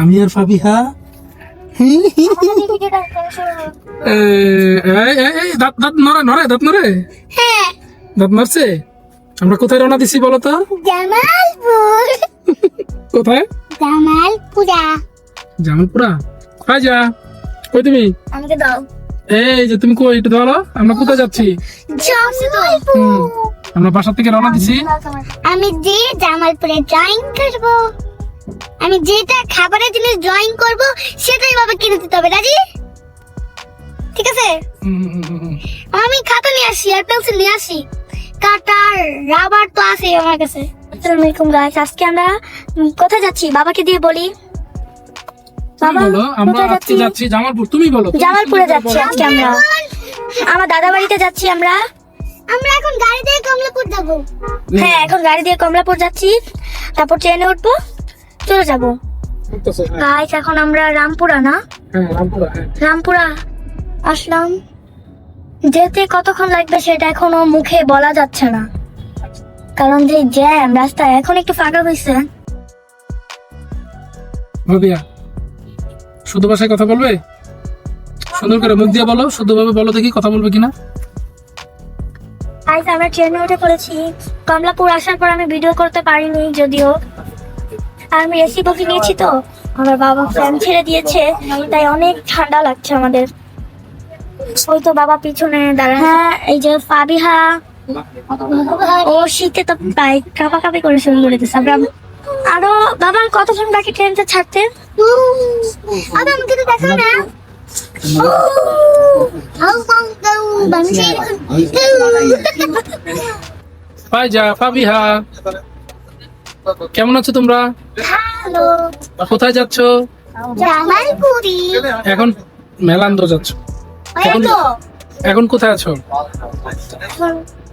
আমি আর ফাবিহা? দাঁত দাঁত নড়ে নড়ে দাঁত নড়ে। হ্যাঁ। দাঁত নড়ছে? আমরা কোথায় রওনা দিছি বলো তো? জামালপুর। কোথায়? জামালপুরা। জামালপুরা? কোথায় যা? কই তুমি? আমাকে দাও। এই যে তুমি কই? একটু ধরো আমরা কোথায় যাচ্ছি? আমরা বাসা থেকে রওনা দিছি। আমি যে জামালপুরে ড্রয়িং করব। আমি যেটা খাবারের জিনিস ড্রয়িং করব সেটাই বাবা কিনে দিতে হবে রাজি? ঠিক আছে। আমি খাতা নিয়ে আসি আর পেন্সিল নিয়ে আসি। কাটার রাবার তো আছে আমার কাছে। আসসালামু আলাইকুম গাইস আজকে আমরা কোথায় যাচ্ছি? বাবাকে দিয়ে বলি। বাবা বলো আমরা আজকে যাচ্ছি? জামালপুর। তুমি বলো জামালপুরে যাচ্ছি আজকে আমরা। আমার দাদা বাড়িতে যাচ্ছি আমরা। আমরা এখন গাড়ি দিয়ে কমলাপুর যাব। হ্যাঁ এখন গাড়ি দিয়ে কমলাপুর যাচ্ছি। তারপর ট্রেনে উঠবো। চলে যাব। গাইস এখন আমরা রামপুরা না? হ্যাঁ, রামপুরা, হ্যাঁ। রামপুরা আসলাম। যেতে কতক্ষণ লাগবে সেটা এখনও মুখে বলা যাচ্ছে না। কারণ যে জ্যাম রাস্তা এখন একটু ফাঁকা হয়েছে ভাবিয়া শুদ্ধ ভাষায় কথা বলবে? সুন্দর করে মুখ দিয়ে বলো শুদ্ধভাবে বলো দেখি কথা বলবে কিনা। আজ আমরা ট্রেনে উঠে পড়েছি। কমলাপুর আসার পর আমি ভিডিও করতে পারিনি যদিও। আর আমি এসি বসে নিয়েছি তো। আমার বাবা ফ্যান ছেড়ে দিয়েছে তাই অনেক ঠান্ডা লাগছে আমাদের। ওই তো বাবা পিছনে দাঁড়ায়। হ্যাঁ এই যে ফাবিহা। ও শীতে তো প্রায় কাপা কাপি করে শুরু করে দিচ্ছে আরও বাবা কতক্ষণ বাকি ট্রেনটা ছাড়তে? আমাকে তো দেখো না। কেমন আছো তোমরা? কোথায় যাচ্ছ? জামালপুরি। এখন মেলান্দ যাচ্ছ। এখন কোথায় আছো?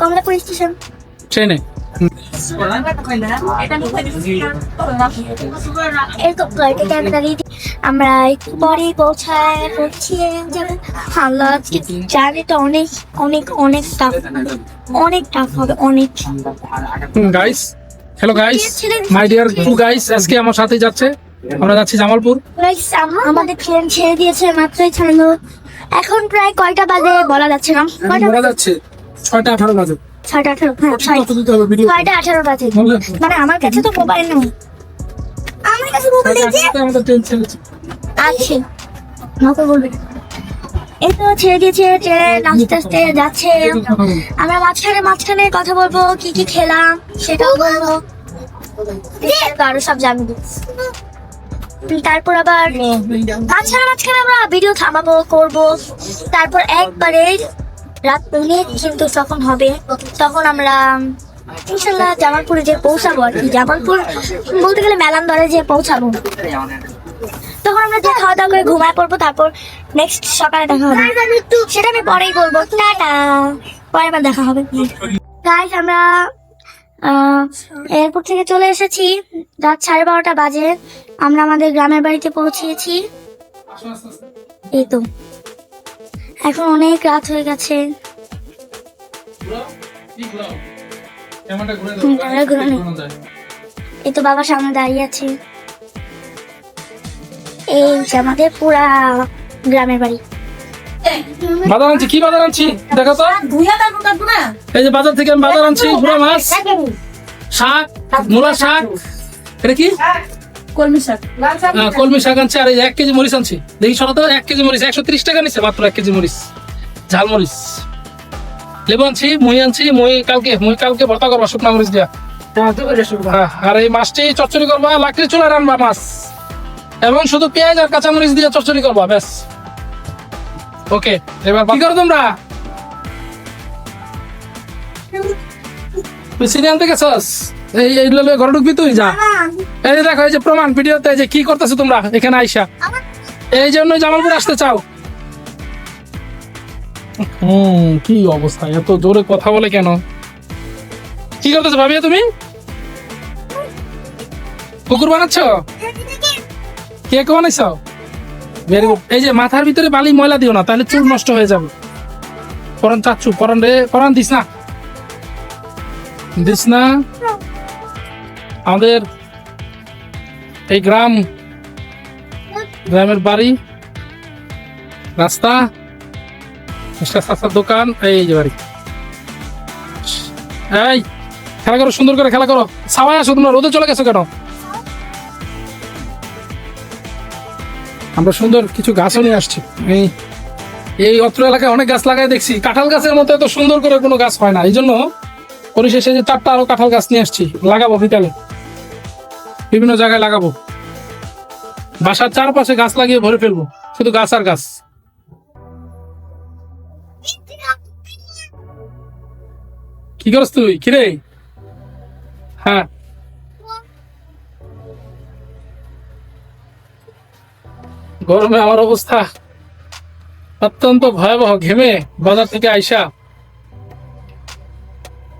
কমলাপুর স্টেশন। ট্রেনে। আমরা একটু পরেই পৌঁছায় পৌঁছি যাব। আল্লাহ আজকে জার্নিটা অনেক অনেক অনেক টাফ অনেক টাফ হবে অনেক। Guys hello guys my dear to guys আজকে আমার সাথে যাচ্ছে। আমরা যাচ্ছি জামালপুর। আম- আমাদের ট্রেন ছেড়ে দিয়েছে মাত্রই ছাড়লো এখন প্রায় কয়টা বাজে বলা যাচ্ছে না? কয়টা? বলা যাচ্ছে। ছয়টা আঠারো বাজে। ছয়টা আঠারো হ্যাঁ ছয় কত দিতে হবে ভিডিও ছয়টা আঠারো বাজে। মানে আমার কাছে তো মোবাইল নেই। আমার কাছে মোবাইল নেই আমাদের ট্রেন ছেড়েছে। আছে। আমাকে বলবে। এই তো ছেড়ে দিয়েছে ট্রেন আস্তে আস্তে যাচ্ছে। আমরা মাঝখানে মাঝখানে কথা বলব কি কি খেলাম সেটাও বলব। আরও সব জানব। তারপর আবার মাঝখানে মাঝখানে আমরা ভিডিও থামাবো করব। তারপর একবারে রাত অনেক কিন্তু তখন হবে। তখন আমরা ইনশাল্লাহ জামালপুরে যে পৌঁছাবো আর কি। জামালপুর বলতে গেলে মেলান দরে যে পৌঁছাবো। তখন আমরা যে খাওয়া দাওয়া করে ঘুমায় পড়ব তারপর নেক্সট সকালে দেখা হবে। সেটা আমি পরেই বলব। টাটা। পরের বার দেখা হবে। গাইস আমরা এয়ারপোর্ট থেকে চলে এসেছি। রাত সাড়ে বারোটা বাজে। আমরা আমাদের গ্রামের বাড়িতে পৌঁছিয়েছি এই তো। এখন অনেক রাত হয়ে গেছে। এই তো বাবা সামনে দাঁড়িয়ে আছে। এই আমাদের পুরা গ্রামের বাড়ি। বাজার আনছি কি বাজার আনছি? দেখো তো। এই যে বাজার থেকে আমি বাজার আনছি পুরো মাছ শাক মূলা শাক। এটা কি? কলমি শাক। হ্যাঁ, কলমি শাক আনছি আর এক কেজি মরিচ আনছি। দেখি শোনো এক কেজি মরিচ একশো ত্রিশ টাকা নিচ্ছে মাত্র এক কেজি মরিচ। ঝাল মরিচ। লেবু আনছি মুই আনছি মুই কালকে মুই কালকে ভর্তা করবা শুকনা মরিচ দিয়া। হ্যাঁ, আর এই মাছটি চচ্চড়ি করবা লাকড়ি চুলা রান্না মাছ। এবং শুধু পেঁয়াজ আর কাঁচামরিচ দিয়ে চচ্চড়ি করব ব্যাস। ওকে এবার কি করো তোমরা? তুই সিনে আনতে গেছস এই এই ললে ঘরে ঢুকবি তুই? যা। এই দেখো এই যে প্রমাণ ভিডিওতে যে কি করতেছো তোমরা এখানে আইসা। এই জন্য জামালপুর আসতে চাও। হুম কি অবস্থা? এত জোরে কথা বলে কেন? কি করতেছো ভাবিয়া তুমি? কুকুর বানাচ্ছ? কে বানাইছ ভেরি গুড এই যে মাথার ভিতরে বালি ময়লা দিও না, তাহলে চুল নষ্ট হয়ে যাবে। পরান চাচ্ছু পরান রে পরান দিস না। দিস না। আমাদের এই গ্রাম, গ্রামের বাড়ি, রাস্তা দোকান, এই যে বাড়ি। এই, খেলা করো, সুন্দর করে খেলা করো। সাবাই আসো তোমরা, রোদে চলে গেছো কেন? আমরা সুন্দর কিছু গাছও নিয়ে আসছি। এই এই অত্র এলাকায় অনেক গাছ লাগাই দেখছি। কাঁঠাল গাছের মতো এত সুন্দর করে কোনো গাছ হয় না। এই জন্য পরিশেষে যে চারটা আরও কাঁঠাল গাছ নিয়ে আসছি, লাগাবো বিকালে বিভিন্ন জায়গায় লাগাবো। বাসার চারপাশে গাছ লাগিয়ে ভরে ফেলব। শুধু গাছ আর গাছ। কি করছ তুই? কিরে? হ্যাঁ। গরমে আমার অবস্থা অত্যন্ত ভয়াবহ ঘেমে বাজার থেকে আইসা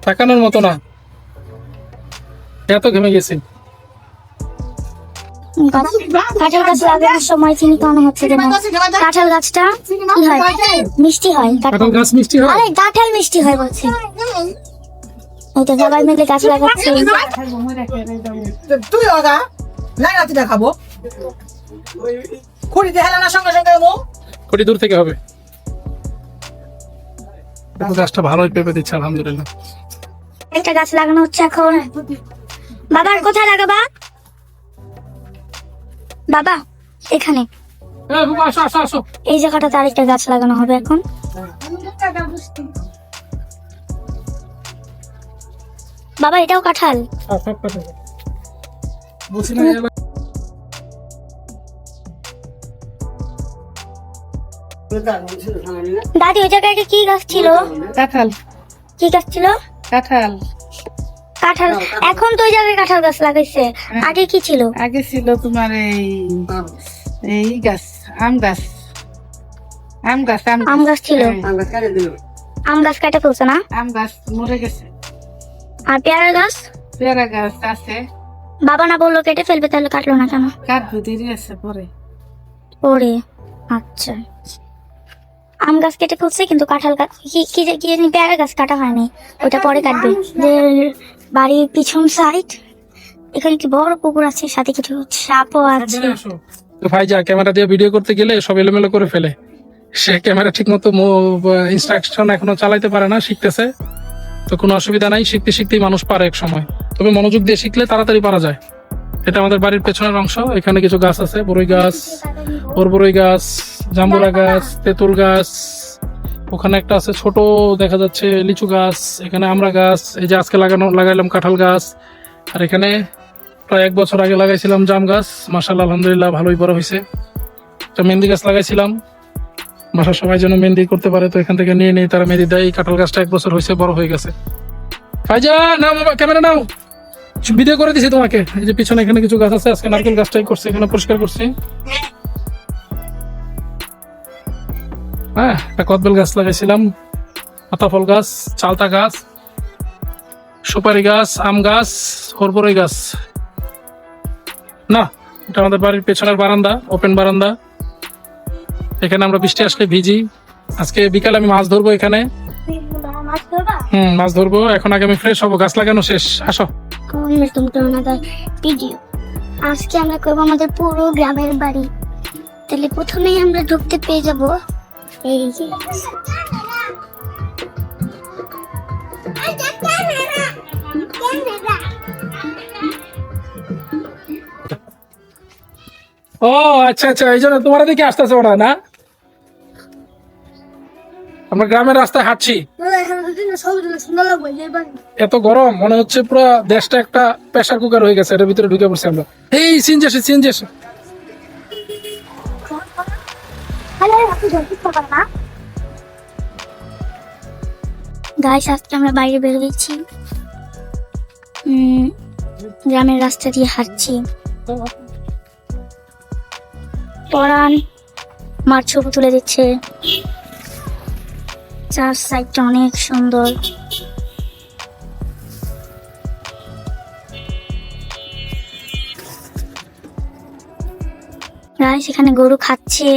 তাকানোর মতো না এত ঘেমে গেছি কাঁঠাল গাছ লাগানোর সময় চিনি মনে হচ্ছে যেন কাঁঠাল গাছটা মিষ্টি হয় কাঁঠাল গাছ মিষ্টি হয় আরে কাঁঠাল মিষ্টি হয় বলছে ওই তো সবাই মিলে গাছ লাগাচ্ছে তুই অগা না রাতে হেলানোর সঙ্গে সঙ্গে মো। কোটি দূর থেকে হবে। গাছটা ভালোই পেঁপে দিচ্ছে আলহামদুলিল্লাহ। একটা গাছ লাগানো হচ্ছে এখন। বাবার কোথায় লাগাবা বাবা এখানে। এই জায়গাটাতে আরেকটা গাছ লাগানো হবে এখন। বাবা এটাও কাঁঠাল। দাদি ওই জায়গায় কি গাছ ছিল? কাঁঠাল। কি গাছ ছিল? কাঁঠাল। কাঁঠাল। এখন তো ওই জায়গায় কাঁঠাল গাছ লাগাইছে। আগে কি ছিল? আগে ছিল তোমার এই এই গাছ আম গাছ। আম গাছ আম আম গাছ ছিল। হ্যাঁ, আম গাছ কাটা ফেলছে না? আম গাছ মরে গেছে। আর পেয়ারা গাছ? পেয়ারা গাছ আছে। বাবা না বলল কেটে ফেলবে তাহলে কাটলো না কেন? দেরি আছে পরে। ওরে আচ্ছা। আম গাছ কেটে ফেলছে কিন্তু কাঁঠাল গাছ কি কি যে- কি জানি পেয়ারা গাছ কাটা হয়নি। ওটা পরে কাটবে। যে বাড়ির পিছন সাইড এখানে কি বড় পুকুর আছে সাথে কিছু সাপও আছে। তো ভাই যা ক্যামেরা দিয়ে ভিডিও করতে গেলে সব এলোমেলো করে ফেলে। সে ক্যামেরা ঠিক মতো ইনস্ট্রাকশন এখনও চালাইতে পারে না শিখতেছে। তো কোনো অসুবিধা নাই শিখতে শিখতেই মানুষ পারে এক সময়। তবে মনোযোগ দিয়ে শিখলে তাড়াতাড়ি পারা যায়। এটা আমাদের বাড়ির পেছনের অংশ এখানে কিছু গাছ আছে বড়ই গাছ বরবরই গাছ। জাম্বুরা গাছ তেঁতুল গাছ ওখানে একটা আছে ছোট দেখা যাচ্ছে লিচু গাছ এখানে আমরা গাছ এই যে আজকে লাগানো লাগাইলাম কাঁঠাল গাছ। আর এখানে প্রায় এক বছর আগে লাগাইছিলাম জাম গাছ মাসাল্লাহ আলহামদুলিল্লাহ ভালোই বড় হয়েছে। একটা মেহেন্দি গাছ লাগাইছিলাম। বাসার সবাই যেন মেহেন্দি করতে পারে তো এখান থেকে নিয়ে নিয়ে তারা মেহেন্দি দেয়। কাঁঠাল গাছটা এক বছর হয়েছে বড় হয়ে গেছে। ফাইজা নাও বাবা ক্যামেরা নাও। ভিডিও করে দিছি তোমাকে। এই যে পিছনে এখানে কিছু গাছ আছে আজকে নারকেল গাছটাই করছি এখানে পরিষ্কার করছি। হ্যাঁ একটা কদবেল গাছ লাগাইছিলাম। পাতা ফল গাছ, চালতা গাছ, সুপারি গাছ, আম গাছ হরবরই গাছ। না, এটা আমাদের বাড়ির পেছনের বারান্দা ওপেন বারান্দা। এখানে আমরা বৃষ্টি আসলে ভিজি। আজকে বিকালে আমি মাছ ধরবো এখানে। হুম, মাছ ধরবো। এখন আগে আমি ফ্রেশ হব, গাছ লাগানো শেষ। আসো। আজকে আমরা করব আমাদের পুরো গ্রামের বাড়ি। তাহলে প্রথমেই আমরা ঢুকতে পেয়ে যাব। এই ও আচ্ছা আচ্ছা এই জন্য তোমার দিকে আসতেছে ওরা না? আমরা গ্রামের রাস্তায় হাঁটছি। এত গরম, মনে হচ্ছে পুরো দেশটা একটা প্রেসার কুকার হয়ে গেছে, এটার ভিতরে ঢুকে পড়ছে আমরা। এই সিনজি আসে গাইস আজকে আমরা বাইরে বের হয়েছি। উম, গ্রামের রাস্তা দিয়ে হাঁটছি। পরান মার ছবি তুলে দিচ্ছে। চার সাইডটা অনেক সুন্দর। গাইস এখানে গরু খাচ্ছে।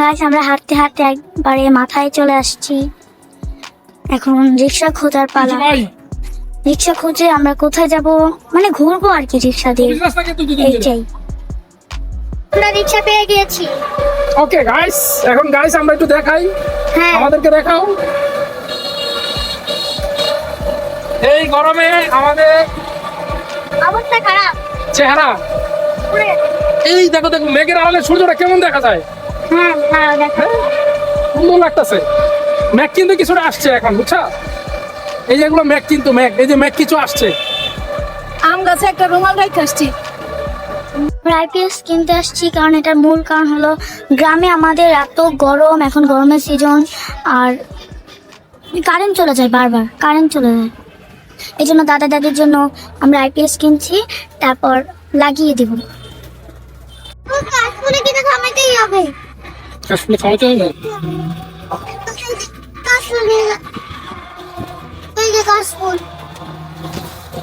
গাইস আমরা হাঁটতে হাঁটতে একবারে মাথায় চলে আসছি। এখন রিক্সা খোঁজার পালা। রিক্সা খুঁজে আমরা কোথায় যাব? মানে ঘুরবো আর কি রিক্সা দিয়ে। এইটাই আমরা রিক্সা পেয়ে গিয়েছি। ওকে গাইস এখন গাইস আমরা একটু দেখাই। হ্যাঁ। আমাদেরকে দেখাও। এই গরমে আমাদের অবস্থা খারাপ। চেহারা। এই দেখো দেখো মেঘের আড়ালে সূর্যটা কেমন দেখা যায়? সুন্দর লাগতেছে। ম্যাক কিন্তু কিছুটা আসছে এখন বুঝছা? এই যে এগুলো ম্যাক কিন্তু ম্যাক এই যে ম্যাক কিছু আসছে। আম গাছে একটা রুমাল রেখে আসছি। আইপিএস কিনতে আসছি কারণ এটার মূল কারণ হলো গ্রামে আমাদের এত গরম এখন গরমের সিজন আর কারেন্ট চলে যায় বারবার কারেন্ট চলে যায়। এই জন্য দাদা দাদির জন্য আমরা আইপিএস কিনছি তারপর লাগিয়ে দেব। কাশফুলে কিনে থামাইতেই হবে। আসলে খাওয়াতে হবে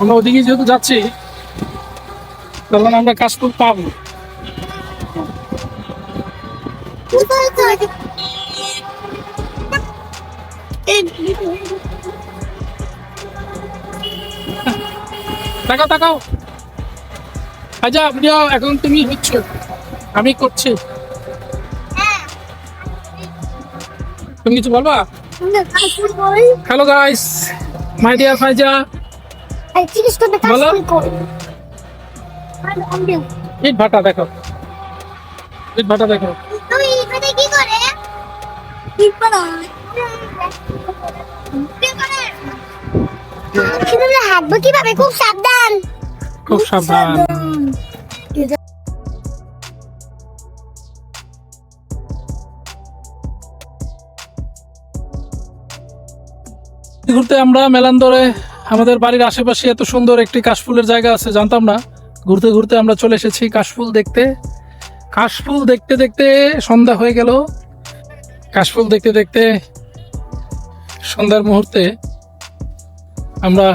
আমরা ওদিকে যেহেতু যাচ্ছি, তখন আমরা কাশফুল পাবো। তাকাও তাকাও। আচ্ছা আপনি এখন তুমি হচ্ছ। আমি করছি। তুমি কিছু বলবা? হ্যালো গাইস মাই ডিয়ার ফাইজা ভাটা দেখো। খুব সাবধান। খুব সাবধান। ঘুরতে আমরা মেলান্দরে আমাদের বাড়ির আশেপাশে এত সুন্দর একটি কাশফুলের জায়গা আছে জানতাম না। ঘুরতে ঘুরতে আমরা চলে এসেছি কাশফুল দেখতে। কাশফুল দেখতে দেখতে সন্ধ্যা হয়ে গেল। কাশফুল দেখতে দেখতে সন্ধ্যার মুহূর্তে আমরা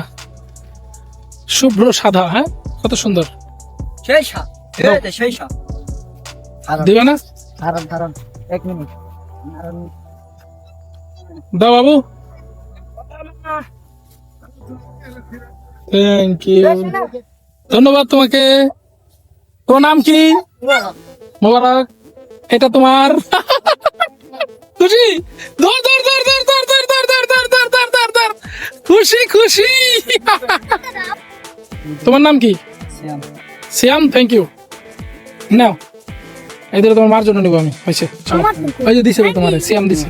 শুভ্র সাদা হ্যাঁ? কত সুন্দর। সেই সাপ সেই সাপ দিবে না? এক মিনিট। দাও বাবু। থ্যাংক ইউ ধন্যবাদ তোমাকে তোর নাম কি মোবারক এটা তোমার খুশি ধর ধর ধর ধর ধর ধর ধর ধর ধর ধর ধর ধর ধর খুশি খুশি তোমার নাম কি শ্যাম থ্যাংক ইউ নাও এই দিলে তোমার মার জন্য নেব আমি হয়েছে। ওই যে দিছে তোমার শ্যাম দিছে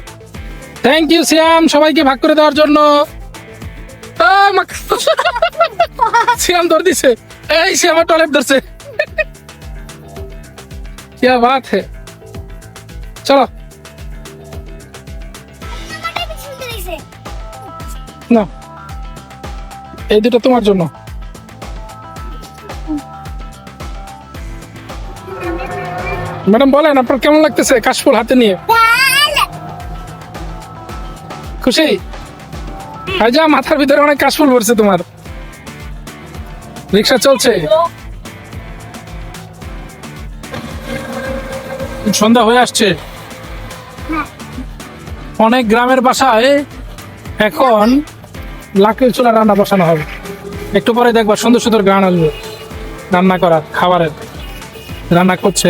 থ্যাংক ইউ শ্যাম সবাইকে ভাগ করে দেওয়ার জন্য আহ, মাক- শ্যাম ধর দিছে এই শ্যাম আমার টয়লেট ধরছে क्या बात है চলো না এই দুটো তোমার জন্য ম্যাডাম বলেন আপনার কেমন লাগতেছে কাশফুল হাতে নিয়ে খুশি আজা মাথার ভিতরে অনেক কাশফুল পড়ছে তোমার রিক্সা চলছে। সন্ধ্যা হয়ে আসছে। অনেক গ্রামের বাসায় এখন লাকড়ির চুলা রান্না বসানো হবে। একটু পরে দেখবা সুন্দর সুন্দর গান আসবে রান্না করার, খাবারের রান্না করছে।